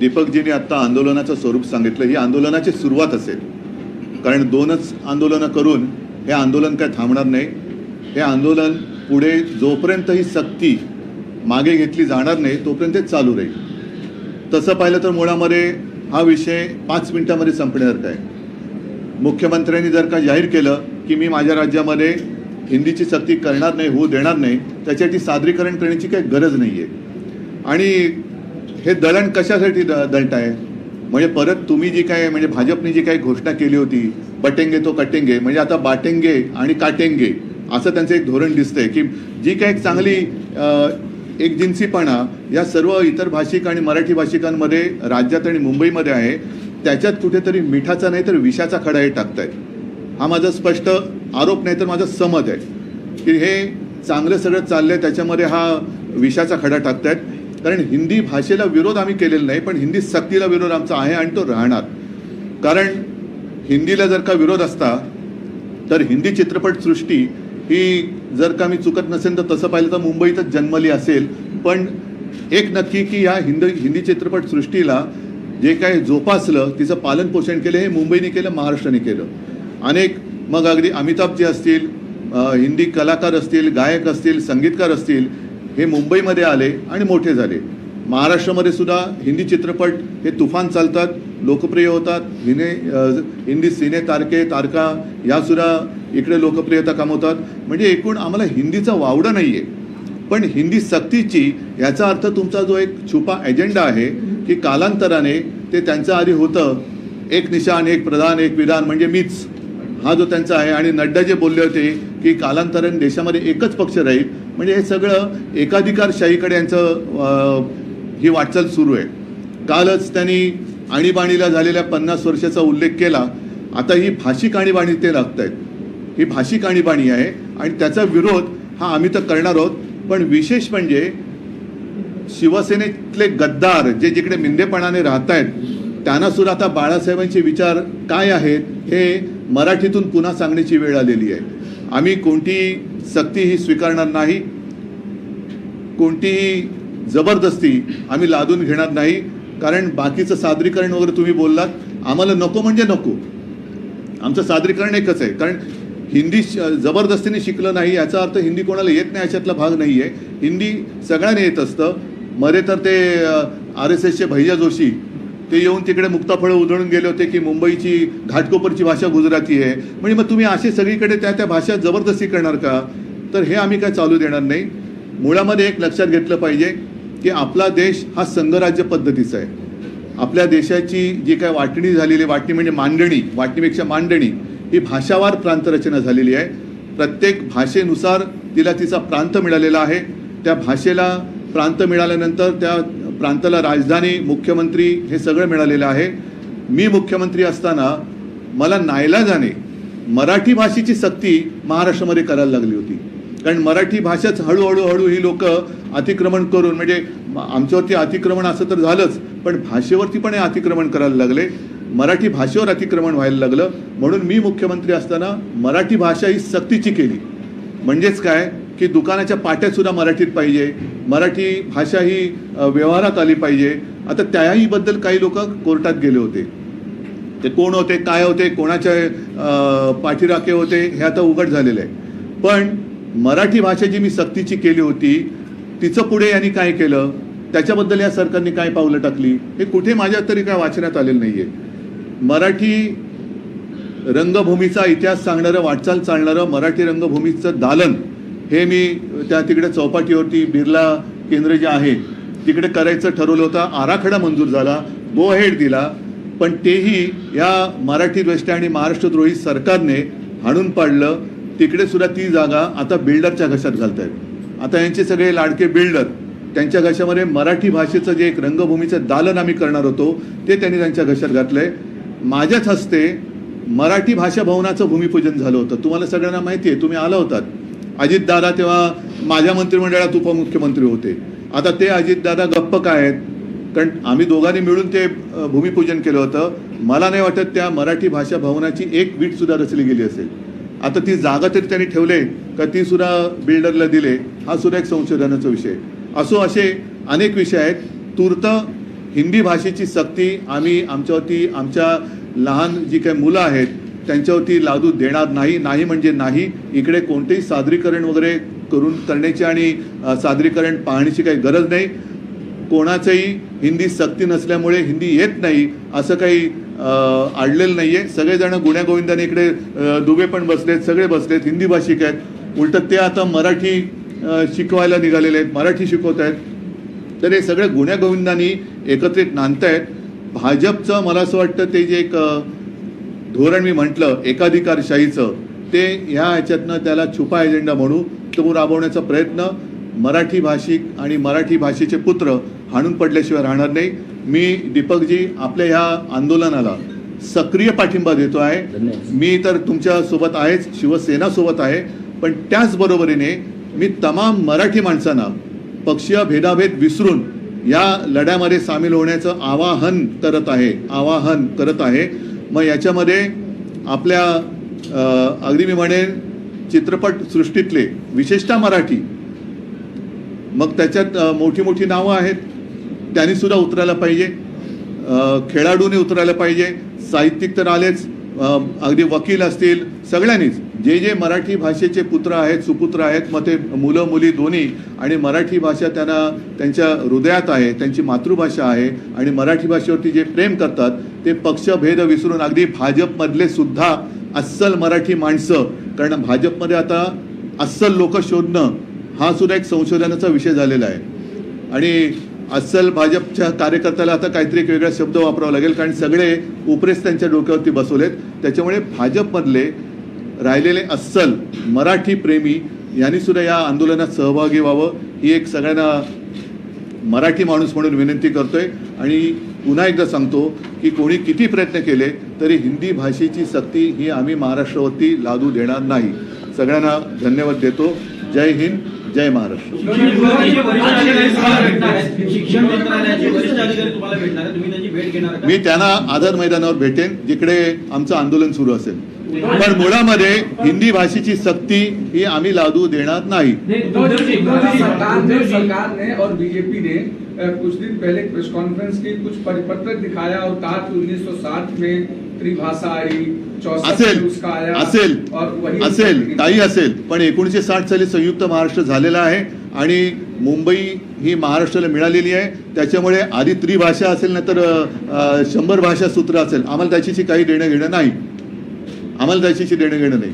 दीपकजींनी आत्ता आंदोलनाचं स्वरूप सांगितलं. ही आंदोलनाची सुरुवात असेल. कारण दोनच आंदोलनं करून हे आंदोलन काय थांबणार नाही. हे आंदोलन पुढे जोपर्यंत ही सक्ती मागे घेतली जाणार नाही तोपर्यंत ते चालू राहील. तसं पाहिलं तर मुळामध्ये हा विषय पाच मिनिटामध्ये संपण्यासारखा आहे. मुख्यमंत्र्यांनी जर का जाहीर केलं की मी माझ्या राज्यामध्ये हिंदीची सक्ती करणार नाही होऊ देणार नाही त्याच्यासाठी सादरीकरण करण्याची काही गरज नाही आहे आणि हे दळण कशासाठी द दळताय? म्हणजे परत तुम्ही जी काय म्हणजे भाजपने जी काही घोषणा केली होती बटेंगे तो कटेंगे म्हणजे आता बाटेंगे आणि काटेंगे असं त्यांचं एक धोरण दिसतंय की जी काय एक चांगली एक जिन्सीपणा या सर्व इतर भाषिक आणि मराठी भाषिकांमध्ये राज्यात आणि मुंबईमध्ये आहे त्याच्यात कुठेतरी मिठाचा नाही तर विषाचा खडा हे टाकतायत. हा माझा स्पष्ट आरोप नाही तर माझा समत आहे. की हे चांगलं सगळं चाललंय त्याच्यामध्ये हा विषाचा खडा टाकतायत. कारण हिंदी भाषेला विरोध आम्ही केलेला नाही पण हिंदी सक्तीला विरोध आमचा आहे आणि तो राहणार. कारण हिंदीला जर का विरोध असता तर हिंदी चित्रपटसृष्टी ही जर का मी चुकत नसेल तर तसं पाहिलं तर मुंबईतच जन्मली असेल. पण एक नक्की की या हिंदी हिंदी चित्रपटसृष्टीला जे काय जोपासलं तिचं पालनपोषण केलं हे मुंबईने केलं महाराष्ट्राने केलं. अनेक मग अगदी अमिताभजी असतील हिंदी कलाकार असतील गायक असतील संगीतकार असतील हे मुंबईमध्ये आले आणि मोठे झाले. महाराष्ट्रामध्ये सुद्धा हिंदी चित्रपट हे तुफान चालतात लोकप्रिय होतात. हिने हिंदी सिने तारके तारका यासुद्धा इकडे लोकप्रियता कमवतात. म्हणजे एकूण आम्हाला हिंदीचा वावडा नाही आहे पण हिंदी सक्तीची याचा अर्थ तुमचा जो एक छुपा एजेंडा आहे की कालांतराने ते त्यांच्या आधी होतं. एक निशाण एक प्रधान एक विधान म्हणजे मीच. हा जो त्यांचा आहे. आणि नड्डा जे बोलले होते की कालांतराने देशामध्ये एकच पक्ष राहील म्हणजे हे सगळं एकाधिकारशाहीकडे यांचं ही वाटचाल सुरू आहे. कालच त्यांनी आणीबाणीला झालेल्या पन्नास वर्षाचा उल्लेख केला. आता ही भाषिक आणीबाणी ते लागत आहेत ही भाषिक आणीबाणी आहे आणि त्याचा विरोध हा आम्ही तर करणार आहोत. पण विशेष म्हणजे शिवसेनेतले गद्दार जे जिकडे मिंदेपणाने राहत आहेत त्यांना सुद्धा आता बाळासाहेबांचे विचार काय आहेत हे मराठीतून पुन्हा सांगण्याची वेळ आलेली आहे. आम्ही कोणती सक्ती ही स्वीकारणार नाही. कोणतीही जबरदस्ती आम्ही लादून घेणार नाही. कारण बाकीचं सादरीकरण वगैरे तुम्ही बोललात आम्हाला नको म्हणजे नको. आमचं सादरीकरण एकच आहे. कारण हिंदी श- जबरदस्तीने शिकलं नाही याचा अर्थ हिंदी कोणाला येत नाही याच्यातला भाग नाही आहे हिंदी सगळ्यांना येत असतं. मरे तर ते आर एस एसचे भैया जोशी ते येऊन तिकडे मुक्ताफळं उधळून गेले होते की मुंबईची घाटकोपरची भाषा गुजराती आहे. म्हणजे मग तुम्ही असे सगळीकडे त्या त्या भाषा जबरदस्ती करणार का? तर हे आम्ही काय चालू देणार नाही. मुळामध्ये एक लक्षात घेतलं पाहिजे की आपला देश हा संघराज्य पद्धतीचा आहे. आपल्या देशाची जी काय वाटणी झालेली वाटणी म्हणजे मांडणी वाटणीपेक्षा मांडणी ही भाषावार प्रांतरचना झालेली आहे. प्रत्येक भाषेनुसार तिला तिचा प्रांत मिळालेला आहे. त्या भाषेला प्रांत मिळाल्यानंतर त्या प्रांताला राजधानी मुख्यमंत्री हे सगळं मिळालेलं आहे. मी मुख्यमंत्री असताना मला नाईलाजाने मराठी भाषेची सक्ती महाराष्ट्रामध्ये करायला लागली होती. कारण मराठी भाषाच हळूहळू हळू ही लोक अतिक्रमण करून म्हणजे आमच्यावरती अतिक्रमण असं तर झालंच पण भाषेवरती पण हे अतिक्रमण करायला लागले. मराठी भाषेवर अतिक्रमण व्हायला लागलं. म्हणून मी मुख्यमंत्री असताना मराठी भाषा ही सक्तीची केली. म्हणजेच काय? की दुकानाच्या पाट्यासुद्धा मराठीत पाहिजे. मराठी भाषा ही व्यवहारात आली पाहिजे. आता त्याहीबद्दल काही लोक कोर्टात गेले होते. ते कोण होते काय होते कोणाच्या पाठीराखे होते हे आता उघड झालेलं आहे. पण मराठी भाषा जी मी सक्तीची केली होती तिचं पुढे यांनी काय केलं त्याच्याबद्दल या सरकारने काय पावलं टाकली हे कुठे माझ्या तरी काय वाचण्यात आलेलं नाही आहे मराठी रंगभूमीचा इतिहास सांगणारं वाटचाल चालणारं मराठी रंगभूमीचं दालन हे मी त्या तिकडे चौपाटीवरती बिर्ला केंद्र जे आहे तिकडे करायचं ठरवलं होतं. आराखडा मंजूर झाला गो हेड दिला पण तेही या मराठी द्वेष्टी आणि महाराष्ट्रद्रोही सरकारने हाणून पाडलं. तिकडे सुद्धा ती जागा आता बिल्डरच्या घशात घालत आहेत आता यांचे सगळे लाडके बिल्डर त्यांच्या घशामध्ये मराठी भाषेचं जे एक रंगभूमीचं दालन आम्ही करणार होतो ते त्यांनी त्यांच्या घशात घातलं आहे माझ्याच हस्ते मराठी भाषा भवनाचं भूमिपूजन झालं होतं. तुम्हाला सगळ्यांना माहिती आहे तुम्ही आला होतात. अजितदादा तेव्हा माझ्या मंत्रिमंडळात उपमुख्यमंत्री होते. आता ते अजितदादा गप्प काय आहेत? कारण आम्ही दोघांनी मिळून ते भूमिपूजन केलं होतं. मला नाही वाटत त्या मराठी भाषा भवनाची एक वीट सुद्धा रचली गेली असेल. आता ती जागा तरी त्यांनी ठेवले का ती सुद्धा बिल्डरला दिले? हा सुद्धा एक संशोधनाचा विषय. असो असे अनेक विषय आहेत. तूर्त हिंदी भाषेची सक्ती आम्ही आमच्यावरती आमच्या लहान जी काही मुलं आहेत त्यांच्यावरती लादू देणार नाही. नाही म्हणजे नाही. इकडे कोणतेही सादरीकरण वगैरे करून करण्याची आणि सादरीकरण पाहण्याची काही गरज नाही. कोणाचंही हिंदी सक्ती नसल्यामुळे हिंदी येत नाही असं काही आडलेलं नाही आहे सगळेजण गुण्यागोविंदाने इकडे दुबे पण बसलेत सगळे बसलेत हिंदी भाषिक आहेत. उलटं ते आता मराठी शिकवायला निघालेले आहेत मराठी शिकवत आहेत. तर हे सगळे गुण्यागोविंदानी एकत्रित नांदत आहेत भाजपचं मला असं वाटतं ते जे एक धोरण मी म्हटलं एकाधिकारशाहीचं ते ह्या ह्याच्यातनं त्याला छुपा एजेंडा म्हणू तो राबवण्याचा प्रयत्न मराठी भाषिक आणि मराठी भाषेचे पुत्र हाणून पडल्याशिवाय राहणार नाही. मी दीपकजी आपल्या ह्या आंदोलनाला सक्रिय पाठिंबा देतो आहे. मी तर तुमच्यासोबत आहेच शिवसेना सोबत आहे. पण त्याचबरोबरीने मी तमाम मराठी माणसांना पक्षीय भेदाभेद विसरून या लढ्यामध्ये सामील होण्याचं आवाहन करत आहे आवाहन करत आहे. मग याच्यामध्ये आपल्या अगदी मी म्हणेन चित्रपट सृष्टीतले विशेषतः मराठी मग त्याच्यात मोठी मोठी नावं आहेत. त्यांनी सुद्धा उतरायला पाहिजे. खेळाडूने उतरायला पाहिजे. साहित्यिक तर आलेच. अगदी वकील असतील. सगळ्यांनीच. जे जे मराठी भाषेचे पुत्र आहेत सुपुत्र आहेत मग ते मुलं मुली दोन्ही आणि मराठी भाषा त्यांना त्यांच्या हृदयात आहे त्यांची मातृभाषा आहे आणि मराठी भाषेवरती जे प्रेम करतात ते पक्षभेद विसरून अगदी भाजपमधले सुद्धा अस्सल मराठी माणसं कारण भाजपमध्ये आता अस्सल लोक शोधणं हा सुद्धा एक संशोधनाचा विषय झालेला आहे. आणि अस्सल भाजपच्या कार्यकर्त्याला आता काहीतरी एक वेगळा शब्द वापरावा लागेल कारण सगळे उपरेस त्यांच्या डोक्यावरती बसवलेत. त्याच्यामुळे भाजपमधले राहिलेले अस्सल मराठी प्रेमी यांनी सुद्धा या आंदोलनात सहभागी व्हावं ही एक सगळ्यांना मराठी माणूस म्हणून विनंती करतोय. आणि पुन्हा एकदा सांगतो की कोणी किती प्रयत्न केले तरी हिंदी भाषेची सक्ती ही आम्ही महाराष्ट्रावरती लादू देणार नाही. सगळ्यांना धन्यवाद देतो. जय हिंद. जय महाराष्ट्र शिक्षण मंत्रालयाचे वरिष्ठ मी त्यांना आझाद मैदानावर भेटेन जिकडे आमचं आंदोलन सुरू असेल पण मुळामध्ये हिंदी भाषेची सक्ती ही आम्ही लादू देणार नाही उद्धव और बीजेपी ने कुछ दिन पहले प्रेस कॉन्फ्रेंस की कुछ परिपत्र दिखाया और कहा कि 1960 में त्रिभाषा आई असेल असेल असेल काही असेल पण एकोणीसशे साठ साली संयुक्त महाराष्ट्र झालेला आहे आणि मुंबई ही महाराष्ट्राला मिळालेली आहे. त्याच्यामुळे आधी त्रिभाषा असेल ना तर शंभर भाषा सूत्र असेल. आम्हाला त्याच्याशी काही देणं घेणं नाही. आम्हाला त्याच्याशी देणं घेणं नाही.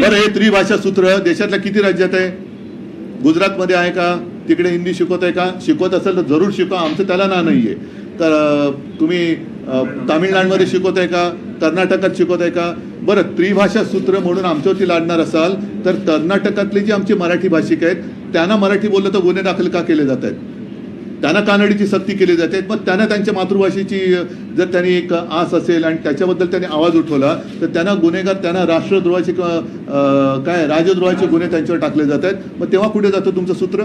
बरं हे त्रिभाषा सूत्र देशातल्या किती राज्यात आहे? गुजरातमध्ये आहे का? तिकडे हिंदी शिकवत आहे का? शिकवत असेल तर जरूर शिकवा आमचं त्याला ना नाही आहे तर तुम्ही तामिळनाडूमध्ये शिकवत आहे का? कर्नाटकात शिकवत आहे का? बरं त्रिभाषा सूत्र म्हणून आमच्यावरती लाडणार असाल तर कर्नाटकातले जे आमचे मराठी भाषिक आहेत त्यांना मराठी बोललं तर गुन्हे दाखल का केले जात आहेत त्यांना कानडीची सक्ती केली जाते मग त्यांना त्यांच्या मातृभाषेची जर त्यांनी एक आस असेल आणि त्याच्याबद्दल त्यांनी आवाज उठवला तर त्यांना गुन्हेगार त्यांना राष्ट्रद्रोहाचे काय राजद्रोहाचे गुन्हे त्यांच्यावर टाकले जात आहेत मग तेव्हा कुठे जातं तुमचं सूत्र?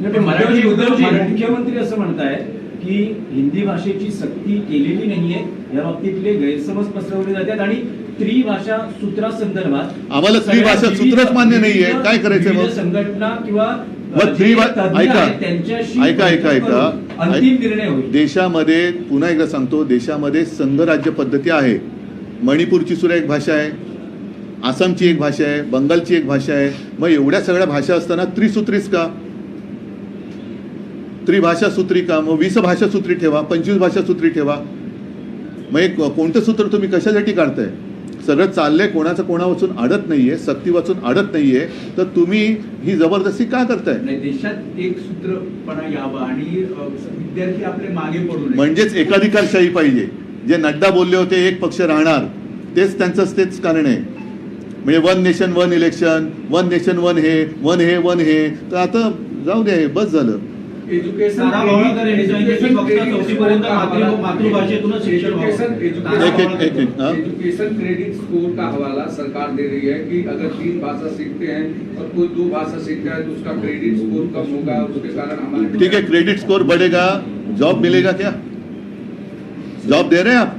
मुख्यमंत्री असं म्हणतायत की हिंदी भाषेची सक्ती केलेली नाहीये. या बाबतीतले गैरसमज पसरवले जातात आणि त्रिभाषा सूत्रासंदर्भात आम्हाला त्रिभाषा सूत्रच मान्य नाहीये. काय करायचंय मग? विविध संघटना किंवा ऐका ऐका ऐका ऐका. देशामध्ये पुन्हा एकदा सांगतो देशामध्ये संघराज्य पद्धती आहे. मणिपूरची सुद्धा एक भाषा आहे. आसामची एक भाषा आहे. बंगालची एक भाषा आहे. मग एवढ्या सगळ्या भाषा असताना त्रिसूत्रीच का? त्रिभाषा सूत्री का? मग वीस भाषा सूत्री ठेवा पंचवीस भाषा सूत्री ठेवा. मग एक कोणतं सूत्र तुम्ही कशासाठी काढताय? सगळं चाललंय कोणाचं कोणा वाचून अडत नाहीये सक्ती वाचून अडत नाहीये तर तुम्ही ही जबरदस्ती का करताय? देशात एक सूत्रपणा यावं आणि विद्यार्थी आपले मागे पडू म्हणजेच एकाधिकारशाही पाहिजे. जे नड्डा बोलले होते एक पक्ष राहणार. तेच त्यांचं तेच कारण आहे. म्हणजे one nation one election one nation one हे वन हे वन हे. तर आता जाऊ दे बस झालं. एजुकेशन क्रेडिट स्कोर का हवाला सरकार दे रही है कि अगर तीन भाषा सीखते हैं और कोई दो भाषा सीखता है तो उसका क्रेडिट स्कोर कम होगा उसके कारण हमारे ठीक है क्रेडिट स्कोर बढ़ेगा। जॉब मिलेगा क्या? जॉब दे रहे हैं आप?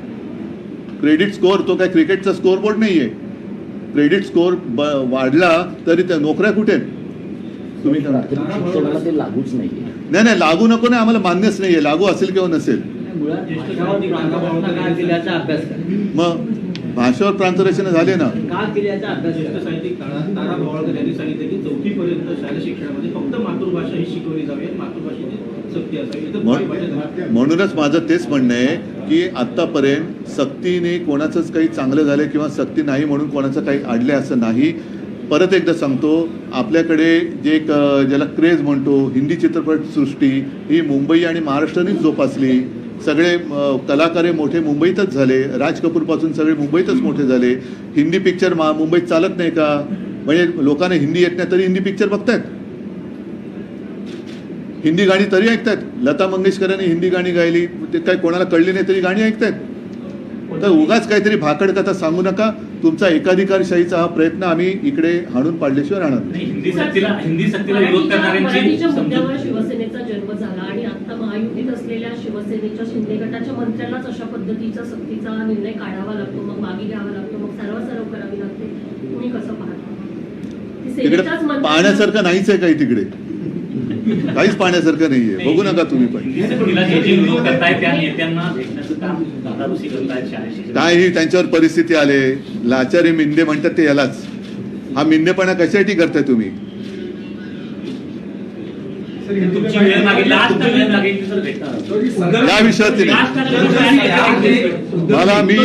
क्रेडिट स्कोर तो काय क्रिकेटचा स्कोर बोर्ड नाहीये क्रेडिट स्कोर वाढला तरी त्या नोकऱ्या कुठे आहेत? तुम्ही लागूच नाहीये. नाही नाही लागू नको नाही आम्हाला मान्यच नाहीये. लागू असेल किंवा नसेल. मग भाषेवर प्रांतरचना झाले ना. म्हणूनच माझं तेच म्हणणं आहे की आत्तापर्यंत सक्तीने कोणाचंच काही चांगलं झालं किंवा सक्ती नाही म्हणून कोणाचं काही अडले असं नाही. परत एकदा सांगतो आपल्याकडे जे एक ज्याला क्रेज म्हणतो हिंदी चित्रपटसृष्टी ही मुंबई आणि महाराष्ट्रानेच जोपासली. सगळे कलाकार मोठे मुंबईतच झाले. राज कपूरपासून सगळे मुंबईतच मोठे झाले. हिंदी पिक्चर मा मुंबईत चालत नाही का? म्हणजे लोकांना हिंदी येत नाही तरी हिंदी पिक्चर बघतायत. हिंदी गाणी तरी ऐकतायत. लता मंगेशकरांनी हिंदी गाणी गायली. ते काय कोणाला कळली नाही तरी गाणी ऐकतायत. तर उगाच काहीतरी भाकड कथा सांगू नका. तुमचा एकाधिकारशाहीचा हा प्रयत्न आम्ही इकडे हाणून पाडल्याशिवाय राहणार नाही. नाही, हिंदी सक्तीला हिंदी सक्तीला विरोध करणाऱ्यांची मराठीच्या मुद्द्यावर समजूत शिवसेनेचा जन्म झाला आणि आता महायुतीत असलेल्या शिवसेनेच्या शिंदे गटाच्या मंत्र्यांनाच अशा पद्धतीचा सक्तीचा निर्णय काढावा लागतो मग मागे घ्यावा लागतो मग सर्वसर्व करावी लागते. तुम्ही कसं पाहता तिकडे पाहण्यासारखं नाहीच आहे काही तिकडे. काहीच पाहण्यासारखं नाहीये. बघू नका तुम्ही पण. काय ही त्यांच्यावर परिस्थिती आले. लाचारी मिंदे म्हणतात ते यालाच. हा मिंदेपणा कशासाठी करताय तुम्ही? या ठाकरे मला मी?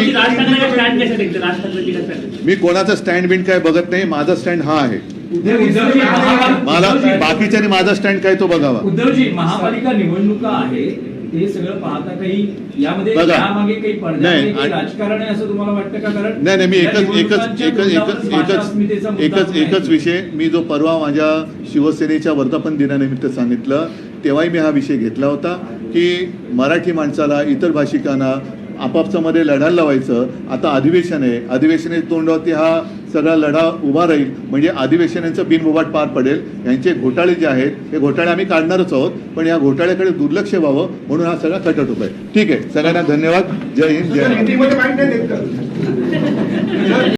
मी कोणाचा स्टँड बिंड काय बघत नाही माझा स्टँड हा आहे. मला बाकीच्याने माझा स्टँड काय तो बघावा. उद्धवजी महापालिका निवडणुका आहे ते सगळं पाहता काही यामध्ये बघा. यामागे काही आणि- राजकारण आहे असं तुम्हाला वाटतं का? कारण नाही नाही मी एकच एकच एकच एकच एकच एकच विषय. मी जो परवा माझ्या शिवसेनेच्या वर्धापन दिनानिमित्त सांगितलं तेव्हाही मी हा विषय घेतला होता की मराठी माणसाला इतर भाषिकांना आपापसामध्ये लढायला लावायचं. आता अधिवेशन आहे. अधिवेशनाच्या तोंडावरती हा सगळा लढा उभा राहील. म्हणजे अधिवेशनाचं बिनबोबाट पार पडेल. यांचे घोटाळे जे आहेत हे घोटाळे आम्ही काढणारच आहोत. पण या घोटाळ्याकडे दुर्लक्ष व्हावं म्हणून हा सगळा कटट उपाय ठीक आहे. सगळ्यांना धन्यवाद. जय हिंद जय